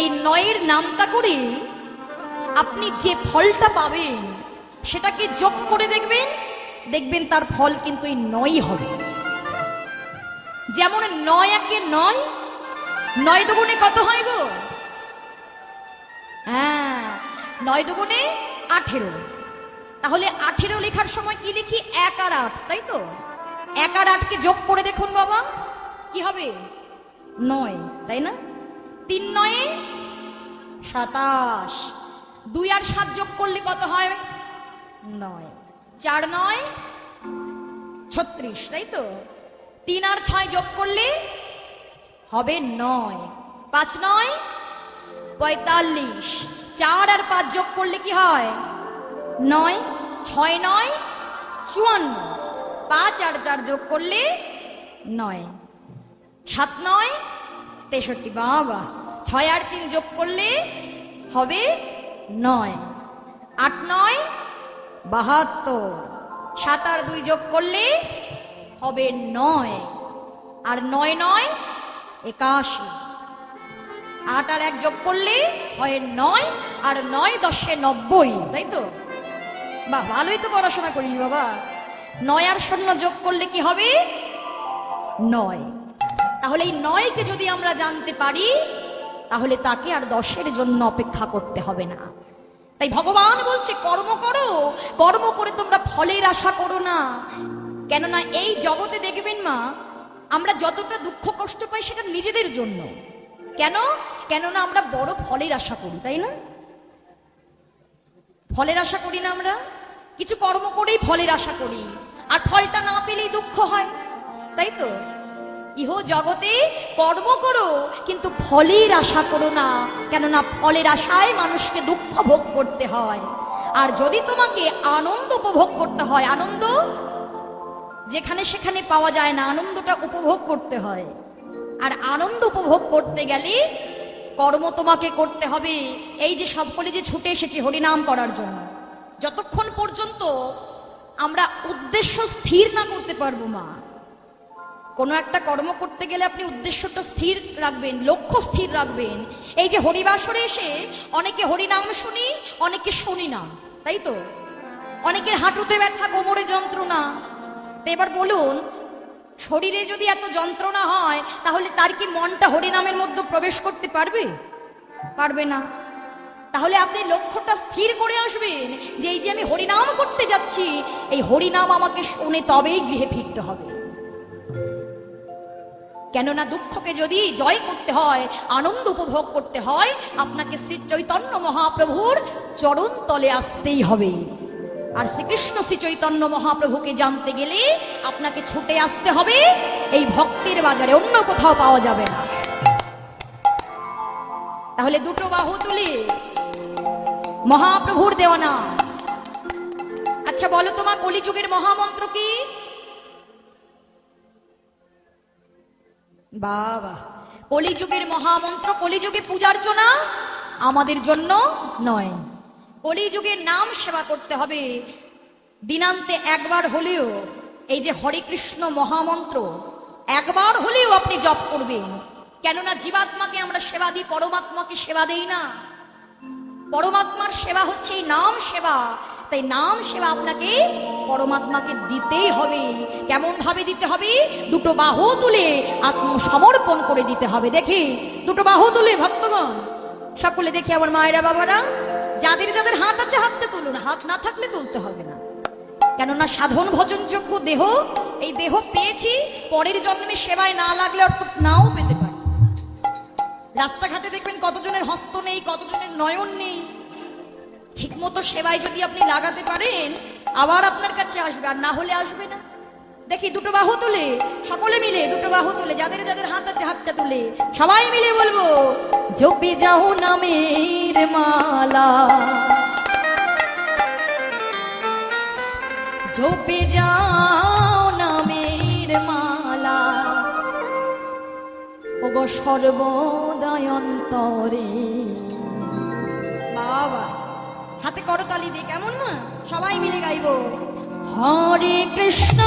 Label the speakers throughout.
Speaker 1: এই নয়ের নামটা করে আপনি যে ফলটা পাবেন, সেটাকে যোগ করে দেখবেন দেখবেন তার ফল কিন্তু এই নয় হবে। যেমন নয় একে নয় নয় দুগুণে কত হয় গো? হ্যাঁ নয় দুগুণে আঠেরো। তাহলে আঠেরো লেখার সময় কি লিখি? এক আর আট, তাই তো? এক আর আটকে যোগ করে দেখুন বাবা, কি হবে? নয়, তাই না? তিন নয়ে, সাতাশ। দুই আর সাত যোগ করলে কত হয়? নয়। চার নয়, ছত্রিশ, তাই তো? তিন আর ছয় যোগ করলে হবে নয়। পাঁচ নয়, পঁয়তাল্লিশ। চার আর পাঁচ যোগ করলে কি হয়? নয়, ছয় নয়, চুয়ান্ন। পাঁচ আর চার যোগ করলে নয়। সাত নয় তেষট্টি, বাবা। ছয় আর তিন যোগ করলে হবে নয়। আট নয়, বাহাত্তর। সাত আর দুই যোগ করলে হবে নয়। আর নয় নয়, একাশি। আট আর এক যোগ করলে হয় নয়, আর নয় দশে নব্বই। তাই তো? বাহ, ভালোই তো পড়াশোনা করিস বাবা। নয় আর শূন্য যোগ করলে কি হবে? নয়। তাহলে এই নয়কে যদি আমরা জানতে পারি, তাহলে তাকে আর দশের জন্য অপেক্ষা করতে হবে না। তাই ভগবান বলছে, কর্ম করো, কর্ম করে তোমরা ফলের আশা করো না। কেননা এই জগতে দেখবেন মা, আমরা যতটা দুঃখ কষ্ট পাই সেটা নিজেদের জন্য। কেন? কেননা আমরা বড় ফলের আশা করি, তাই না? ফলের আশা করি না আমরা? কিছু কর্ম করেই ফলের আশা করি। আর ফলটা না পেলেই দুঃখ হয়, তাই তো? ইহ জগতে কর্ম করো, কিন্তু ফলের আশা করো না। কেননা ফলের আশায় মানুষকে দুঃখ ভোগ করতে হয়। আর যদি তোমাকে আনন্দ উপভোগ করতে হয়, আনন্দ? যেখানে সেখানে পাওয়া যায় না, আনন্দটা উপভোগ করতে হয়। আর আনন্দ উপভোগ করতে গেলে কর্ম তোমাকে করতে হবে। এই যে সকলে যে ছুটে এসেছে হরিনাম করার জন্য। যতক্ষণ পর্যন্ত আমরা উদ্দেশ্য স্থির না করতে পারব মা। কোনো একটা কর্ম করতে গেলে আপনি উদ্দেশ্যটা স্থির রাখবেন, লক্ষ্য স্থির রাখবেন। এই যে হরিবাসরে এসে অনেকে হরিনাম শুনি, অনেকে শুনি না, তাই তো? অনেকের হাঁটুতে ব্যথা, কোমরে যন্ত্রণা। তো এবার বলুন, শরীরে যদি এত যন্ত্রণা হয়, তাহলে তার কি মনটা হরিনামের মধ্যে প্রবেশ করতে পারবে? পারবে না। তাহলে আপনি লক্ষ্যটা স্থির করে আসবেন যে এই যে আমি হরিনাম করতে যাচ্ছি, এই হরিনাম আমাকে শুনে তবেই গৃহে ফিরতে হবে। কেননা দুঃখকে যদি জয় করতে হয়, আনন্দ উপভোগ করতে হয়, আপনাকে শ্রী চৈতন্য মহাপ্রভুর চরণ তলে আসতেই হবে। আর শ্রীকৃষ্ণ শ্রী চৈতন্য মহাপ্রভুকে জানতে গেলে আপনাকে ছুটে আসতে হবে। এই ভক্তের বাজারে অন্য কোথাও পাওয়া যাবে না। তাহলে দুটো বাহু তুলে। মহাপ্রভুর দেওয়া নাম আচ্ছা বলো তোমার কলিযুগের মহামন্ত্র কি? বাবা, কলিযুগের মহামন্ত্র, কলিযুগে পূজার্চনা আমাদের জন্য নয়। কলিযুগের নাম সেবা করতে হবে। দিনান্তে একবার হলেও এই যে হরে কৃষ্ণ মহামন্ত্র, একবার হলেও আপনি জপ করবেন। কেননা জীবাত্মাকে আমরা সেবা দিই, পরমাত্মাকে সেবা দেই না। পরমাত্মার সেবা হচ্ছে এই নাম সেবা। তাই নাম সেবা আপনাকে পরমাত্মাকে দিতেই হবে। কেমন ভাবে দিতে হবে? দুটো বাহু তুলে আত্মসমর্পণ করে দিতে হবে। দেখি, দুটো বাহু তুলে ভক্তগণ, সকলে দেখি আমার মায়েরা বাবারা, যাদের যাদের হাত আছে হাতটা তুলুন, হাত না থাকলে তুলতে হবে না। কেননা সাধন ভজনযোগ্য দেহ, এই দেহ পেয়েছি, পরের জন্মে সেবায় না লাগলে অর্থাৎ নাও পেতে পারি। রাস্তাঘাটে দেখবেন কতজনের হস্ত নেই, কতজনের নয়ন নেই। ঠিক মতো সেবায় যদি আপনি লাগাতে পারেন, আবার আপনার কাছে আসবে, আর না হলে আসবে না। দেখি, দুটো বাহু তুলে, সকলে মিলে দুটো বাহু তুলে, যাদের যাদের হাত আছে হাতটা তুলে, সবাই মিলে বলব, জপে যাও নামের মালা। জপে যাও নামের মালা। ওগো সর্বদয় অন্তরে। বাবা। করতালি দিয়ে কেমন না? সবাই মিলে গাইব। হরে কৃষ্ণ।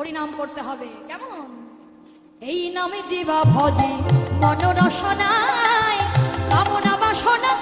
Speaker 1: হরি নাম করতে হবে। কেমন? এই নামে জীবা ভজে মনোরসনায় কামনা বাসনা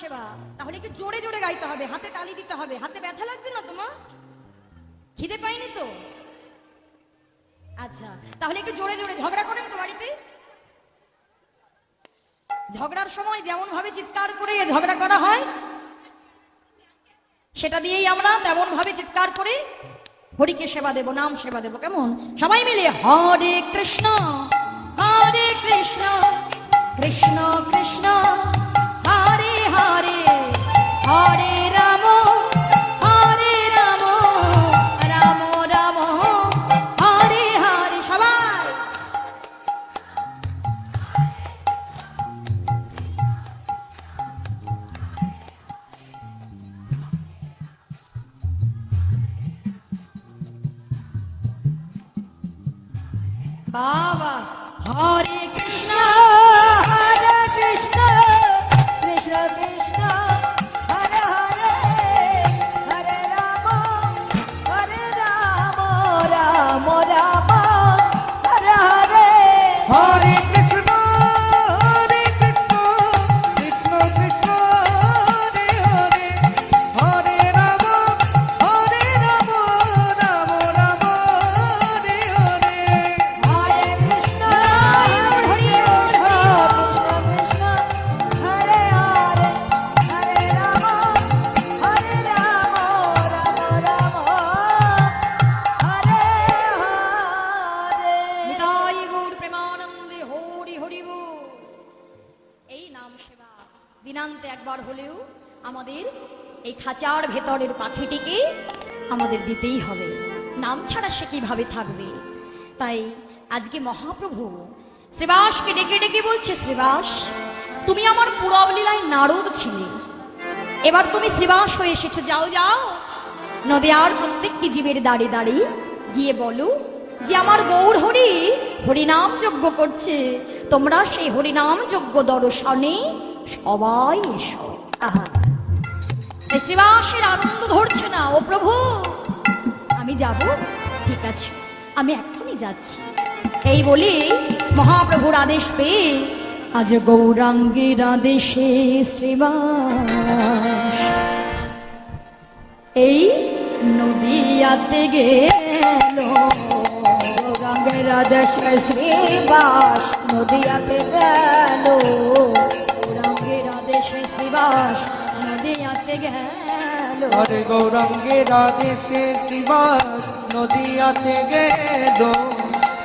Speaker 1: সেবা। তাহলে একটু জোরে জোরে গাইতে হবে, হাতে তালি দিতে হবে। হাতে ব্যথা লাগছে না তোমার? খিদে পাইনি তো? আচ্ছা তাহলে একটু জোরে জোরে ঝগড়া করেন তো বাড়িতে। ঝগড়ার সময় যেমন ভাবে চিৎকার করে ঝগড়া করা হয়, সেটা দিয়েই আমরা তেমন ভাবে চিৎকার করে হরিকে সেবা দেব, নাম সেবা দেব। কেমন? সবাই মিলে হরে কৃষ্ণ হরে কৃষ্ণ কৃষ্ণ কৃষ্ণ। খাঁচার ভেতরের পাখিটিকে আমাদের দিতেই হবে। নাম ছাড়া সে কীভাবে থাকবে? তাই আজকে মহাপ্রভু শ্রীবাসকে ডেকে ডেকে বলছে, শ্রীবাস, তুমি আমার পুরবলীলায় নারদ ছিলে। এবার তুমি শ্রীবাস হয়ে এসেছ। যাও যাও। নদিয়ার প্রত্যেকটি জীবের দাঁড়ে দাঁড়ে গিয়ে বলো যে আমার গৌর হরি হরিনাম যজ্ঞ করছে। তোমরা সেই হরিনাম যজ্ঞ দর্শনে সবাই এসো। আহা। শ্রীবাসের আনন্দ ধরছে না, ও প্রভু। আমি যাব? ঠিক আছে, আমি এখনই যাচ্ছি। এই বলি মহাপ্রভুর আদেশ পেয়ে আজ গৌরাঙ্গের আদেশে শ্রীবাস। এই নদীয়াতে গেল,
Speaker 2: গৌরাঙ্গের দেশে শ্রীবাস নদিয়াতে গেল,
Speaker 1: গৌরাঙ্গের আদেশে শ্রীবাস নদীয়াতে গেল।
Speaker 3: হরে গৌরাঙ্গের আদেশে শিবাস নদীয়াতে গেল।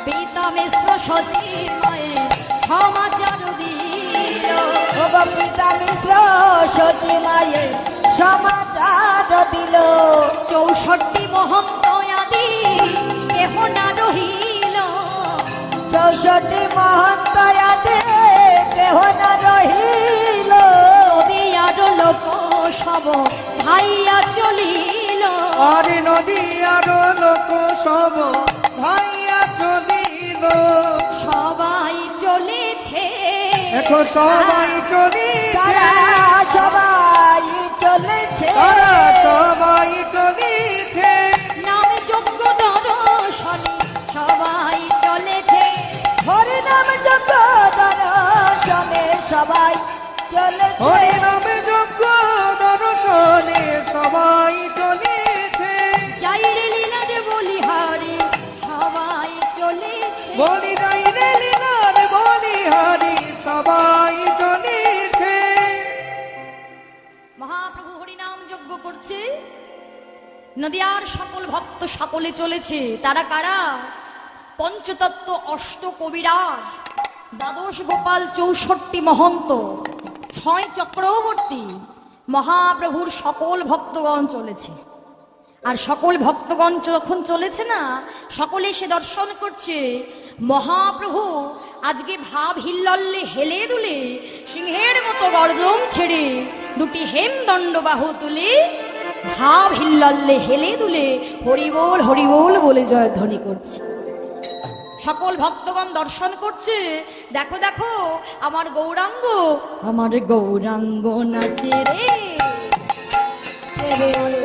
Speaker 1: পিতা মিশ্র সচিব মায়ের সমাচার দিল।
Speaker 2: ভোগ পিতা মিশ্র সচি মায়ে সমাচার দিল।
Speaker 1: চৌষট্টি মহন্ত আদি কেহ না রহিল।
Speaker 2: চৌষট্টি মহন্ত আদে কেহ না রহিল।
Speaker 1: লোক সব ভাইয়া চলিল।
Speaker 3: আরে নদী লোক সব ভাইয়া চলিল।
Speaker 1: সবাই চলেছে।
Speaker 3: এখন সবাই
Speaker 2: তারা সবাই চলেছে।
Speaker 3: সবাই চলিছে।
Speaker 1: নাম যোগ্য দর্শনে সবাই চলেছে।
Speaker 2: হরি নাম যজ্ঞ দর্শনে সবাই চলেছে
Speaker 3: হরি নামে যোগ্য দর্শনে সবাই চলেছে।
Speaker 1: যাইরে লীলারে বলি হারি সবাই চলেছে।
Speaker 3: বলি যাই রে বলি হারি সবাই চলেছে।
Speaker 1: মহাপ্রভু হরিনাম যজ্ঞ করছে। নদিয়ার সকল ভক্ত সকলে চলেছে। তারা কারা? পঞ্চতত্ত্ব অষ্ট কবিরাজ দ্বাদশ গোপাল চৌষট্টি মহন্ত। ছয় চক্রবর্তী মহাপ্রভুর সকল ভক্তগণ চলেছে। আর সকল ভক্তগণ যখন চলেছে না, সকলে সে দর্শন করছে, মহাপ্রভু আজকে ভাব হিল্লল্লে হেলে দুলে, সিংহের মতো গর্জন ছেড়ে দুটি হেমদণ্ড বাহু তুলে ভাব হিল্লল্লে হেলে দুলে হরিবোল হরিবোল বলে জয়ধ্বনি করছে। সকল ভক্তগণ দর্শন করছে। দেখো দেখো আমার গৌরাঙ্গ। আমার গৌরাঙ্গ নাচে রে।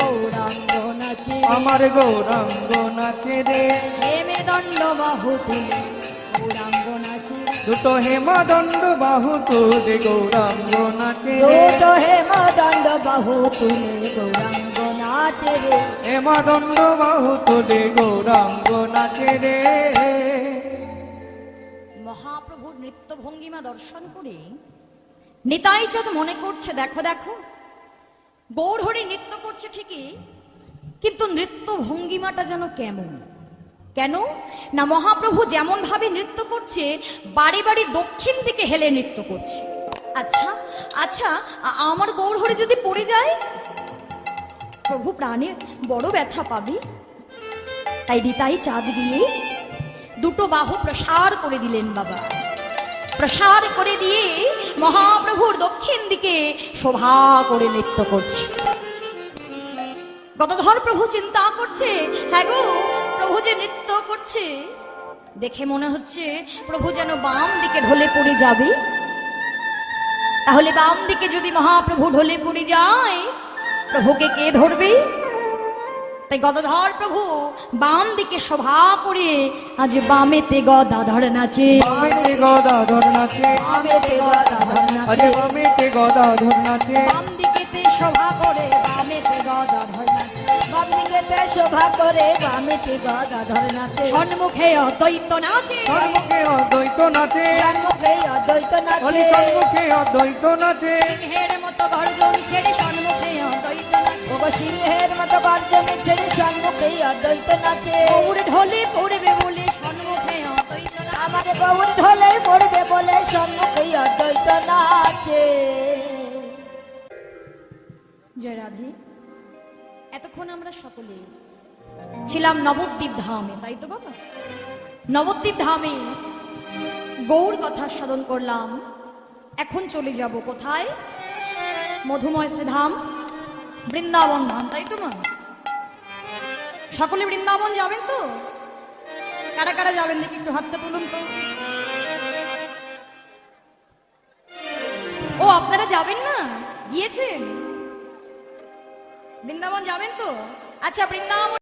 Speaker 1: গৌরাঙ্গ নাচে রে।
Speaker 3: আমার গৌরাঙ্গ নাচে রে।
Speaker 1: হেমে দণ্ড বাহু তুলে গৌরাঙ্গ নাচে।
Speaker 3: দুটো হেমাদণ্ড বাহু তুলে গৌরাঙ্গ নাচে রে।
Speaker 2: দুটো হেমদণ্ড বাহু তুলে গৌরাঙ্গ নাচে রে।
Speaker 3: হেমাদণ্ড বাহু তুলে গৌরাঙ্গ নাচে রে।
Speaker 1: নৃত্য ভঙ্গিমা দর্শন করে। নিতাই চাঁদ মনে করছে, দেখো দেখো। গৌরহরি নৃত্য করছে ঠিকই, কিন্তু নৃত্য ভঙ্গিমাটা যেন কেমন? কেন? না, মহাপ্রভু যেমন ভাবে নৃত্য করছে, বাড়ি বাড়ি দক্ষিণ দিকে হেলে নৃত্য করছে। আচ্ছা আচ্ছা আমার গৌর গৌরহরি যদি পড়ে যায়? প্রভু প্রাণে বড় ব্যথা পাবে। তাই রিতাই চাঁদ দিয়ে দুটো বাহু প্রসার করে দিলেন বাবা। প্রসার করে দিয়ে মহাপ্রভুর দক্ষিণ দিকে শোভা করে নৃত্য করছে। গতধর প্রভু চিন্তা করছে হ্যাঁ গো, প্রভু যে নৃত্য করছে, দেখে মনে হচ্ছে প্রভু যেন বাম দিকে ঢলে পড়ে যাবে। তাহলে বাম দিকে যদি মহাপ্রভু ঢলে পড়ে যায়, প্রভুকে কে ধরবে? তাই গদাধর প্রভু বাম দিকে শোভা করে আজ বামেতে গদাধর নাচে।
Speaker 3: বামেতে গদাধর নাচে।
Speaker 2: আমেতে গদাধর নাচে।
Speaker 3: বামেতে গদাধর নাচে।
Speaker 1: বাম দিকেতে শোভা করে বামেতে গদাধর নাচে।
Speaker 2: বাম দিকেতে শোভা করে বামেতে গদাধর নাচে।
Speaker 1: সন্মুখে অদ্বৈত নাচে।
Speaker 3: সন্মুখে অদ্বৈত নাচে।
Speaker 2: সম্মুখে অদ্বৈত নাচে।
Speaker 3: সন্মুখে অদ্বৈত নাচে।
Speaker 1: সিংহের মতো গর্জন ছেড়ে সন্মুখে অদ্বৈত নাচে
Speaker 2: ওগো সিংহের মতো গর্জনে ছেড়ে সম্মুখে অদ্বৈত নাচে।
Speaker 1: গৌর ঢলে পড়বে বলে সন্মুখে অদ্বৈত
Speaker 2: আমার গৌর ঢলে পড়বে বলে সম্মুখে অদ্বৈত নাচে।
Speaker 1: জয় রাধে। এতক্ষণ আমরা সকলে ছিলাম নবদ্বীপ ধামে তাই তো বাবা? নবদ্বীপ ধামে গৌর কথা সাধন করলাম। এখন চলে যাব কোথায়? মধুময় শ্রীধাম বৃন্দাবন ধাম, তাই তো মা? সকলে বৃন্দাবন যাবেন তো? কারা কারা যাবেন দেখি একটু হাতটা তুলুন তো। ও, আপনারা যাবেন না? গিয়েছেন? বৃন্দাবন যাবেন তো? আচ্ছা বৃন্দাবন